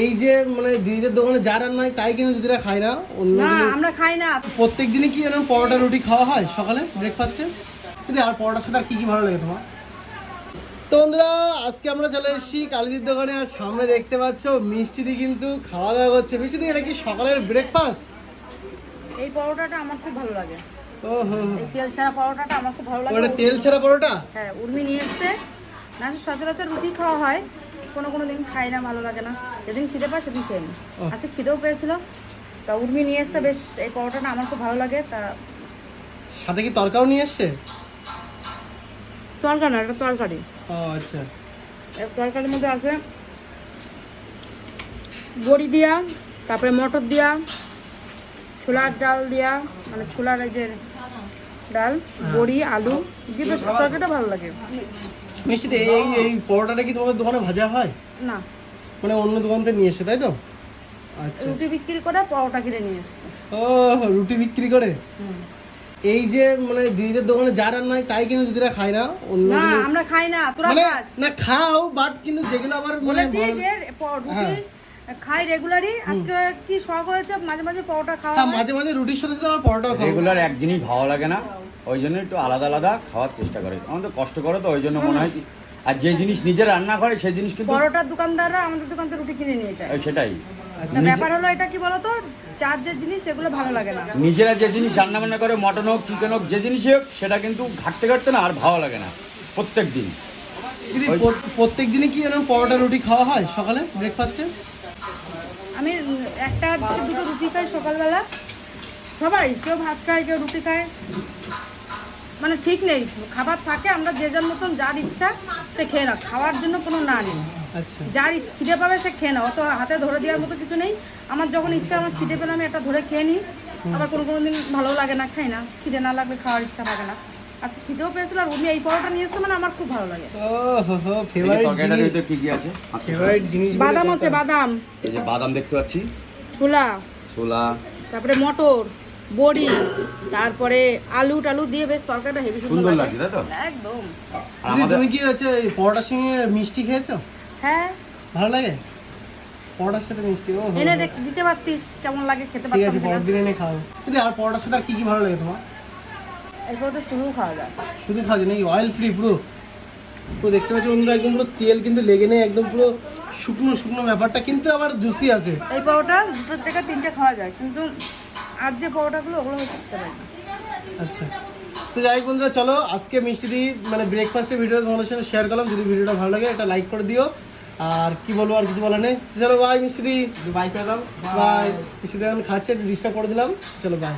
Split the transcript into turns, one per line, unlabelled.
এই যে মানে দিদিদের দোকানে যা রান্না হয় তাই কিন্তু দিদিরা খায় না। অন্য
না আমরা খাই না।
প্রত্যেক দিনে কি এরকম পরোটা রুটি খাওয়া হয় সকালে ব্রেকফাস্টে দিদি আর পরোটার সাথে আর কি কি ভালো লাগে তোমার? তো বন্ধুরা আজকে আমরা চলে এসেছি কালিদির দোকানে আর সামনে দেখতে পাচ্ছ মিষ্টি দি কিন্তু খাওয়া দাওয়া করছে। মিষ্টি দি এটা কি সকালের ব্রেকফাস্ট
এই পরোটাটা আমার খুব ভালো লাগে।
ও হো
এই তেল ছাড়া পরোটাটা আমার খুব ভালো লাগে।
ওটা তেল ছাড়া পরোটা?
হ্যাঁ উর্মি নিয়ে এসছে। না সচরাচর রুটি খাওয়া হয়। কোনো কোনো দিন খাই না ভালো লাগে না। যেদিন খিদে পায় সেদিন খেয়ে নিই। আজকে খিদেও পেয়েছিল। তা উর্মি নিয়ে এসছে বেশ এই পরোটাটা আমার খুব ভালো লাগে তা
সাথে কি তরকাও নিয়ে এসছে?
তরকারি না এটা তরকারি।
ও আচ্ছা।
এই তরকারির মধ্যে আছে বড়ি দিয়া তারপরে মটর দিয়া ছোলার ডাল দিয়া মানে ছোলার এই যে ডাল বড়ি আলু দিয়ে বেশ তরকারিটা ভালো লাগে।
মিষ্টি দি এই এই পরোটাটা কি তোমাদের দোকানে ভাজা হয়?
না।
মানে অন্য দোকান থেকে নিয়ে এসে তাই তো? আচ্ছা।
রুটি বিক্রি করে পরোটা কিনে নিয়ে এসছে।
ও রুটি বিক্রি করে? এই যে মানে দিদিদের দোকানে যা রান্না হয় তাই কিন্তু দিদিরা খায় না? অন্য
না আমরা খাই না তোরা
মানে
খাস।
না খাও বাট কিন্তু যেগুলো আবার মানে
বলেছি যে রুটি
হ্যাঁ।
খাই রেগুলারই আজকে কি শখ হয়েছে মাঝে মাঝে পরোটা খাওয়া
মাঝে মাঝে রুটির সাথে সাথে পরোটাও
রেগুলার এক জিনিস ভালো লাগে না। ওই জন্য একটু আলাদা আলাদা খাওয়ার চেষ্টা করে। আমাদের কষ্ট করে তো ওই জন্য মনে হয় আর যে জিনিস নিজে রান্না করে সেই জিনিস কিন্তু
পরোটার দোকানদাররা আমাদের দোকান থেকে রুটি কিনে নিয়ে যায়।
সেটাই।
আচ্ছা,
ব্যাপার হলো এটা কি বলতো চার যে জিনিস সেগুলো ভালো লাগে না।
নিজেরা যে জিনিস রান্না বান্না করে মটন হোক চিকেন হোক যে জিনিসই হোক সেটা কিন্তু ঘাটতে ঘাটতে না আর ভালো লাগে না প্রত্যেক দিন।
প্রত্যেক দিনে কি এরকম পরোটা রুটি খাওয়া হয় সকালে ব্রেকফাস্টে
আমি একটা দুটো রুটি খাই সকালবেলা। সবাই কেউ ভাত খায় কেউ রুটি খায়। মানে ঠিক নেই। খাবার থাকে আমরা যে যার মতন যার ইচ্ছা সে খেয়ে না খাওয়ার জন্য কোনো না নেই।
আচ্ছা।
যার খিদে পাবে সে খেয়ে না অত হাতে ধরে দেওয়ার মতো কিছু নেই। আমার যখন ইচ্ছা আমার খিদে পেলে আমি একটা ধরে খেয়ে নিই। আবার কোনো কোনো দিন ভালো লাগে না খাই না। খিদে না লাগলে খাওয়ার ইচ্ছা থাকে না। আচ্ছা খিদেও পেয়েছিল আর উনি এই পরোটা নিয়ে এসছে মানে আমার খুব ভালো লাগে।
ফেভারিট জিনিস।
আছে?
ফেভারিট জিনিস
বাদাম আছে বাদাম।
এই যে বাদাম দেখতে পাচ্ছি।
ছোলা।
ছোলা।
তারপরে মটর। বড়ি তারপরে আলু টালু দিয়ে বেশ তরকারিটা হেভি
সুন্দর
সুন্দর লাগে।
তাই তো?
একদম।
আর
তুমি কি হচ্ছে এই পরোটার সঙ্গে মিষ্টি খেয়েছো?
হ্যাঁ।
ভালো লাগে? পরোটার সাথে মিষ্টি ও
এনে দেখ দিতে পারতিস কেমন লাগে খেতে পারতিস
ঠিক আছে
পারতাম
পরের দিন এনে খাও দিদি আর পরোটার সাথে আর কি কি ভালো লাগে তোমার?
এরপর তো শুরু খাওয়া যায়।
শুধু খাওয়া যায় নাকি? অয়েল ফ্রি পুরো। পুরো দেখতে পাচ্ছি বন্ধুরা একদম পুরো তেল কিন্তু লেগে নেই একদম পুরো শুকনো শুকনো ব্যাপারটা কিন্তু আবার জুসি আছে।
এই পরোটা দুটো থেকে তিনটে খাওয়া যায় কিন্তু আর যে পরোটাগুলো ওগুলো করতে পারি।
আচ্ছা। তো যাই বন্ধুরা চলো আজকে মিষ্টি দি মানে ব্রেকফাস্টের ভিডিও তোমাদের সাথে শেয়ার করলাম। যদি ভিডিওটা ভালো লাগে একটা লাইক করে দিও। আর কি বলব আর কিছু বলার নেই। চলো বাই মিষ্টি দি।
বাই করে দাও
বাই মিষ্টি দি এখন খাচ্ছে ডিস্টার্ব করে দিলাম। চলো বাই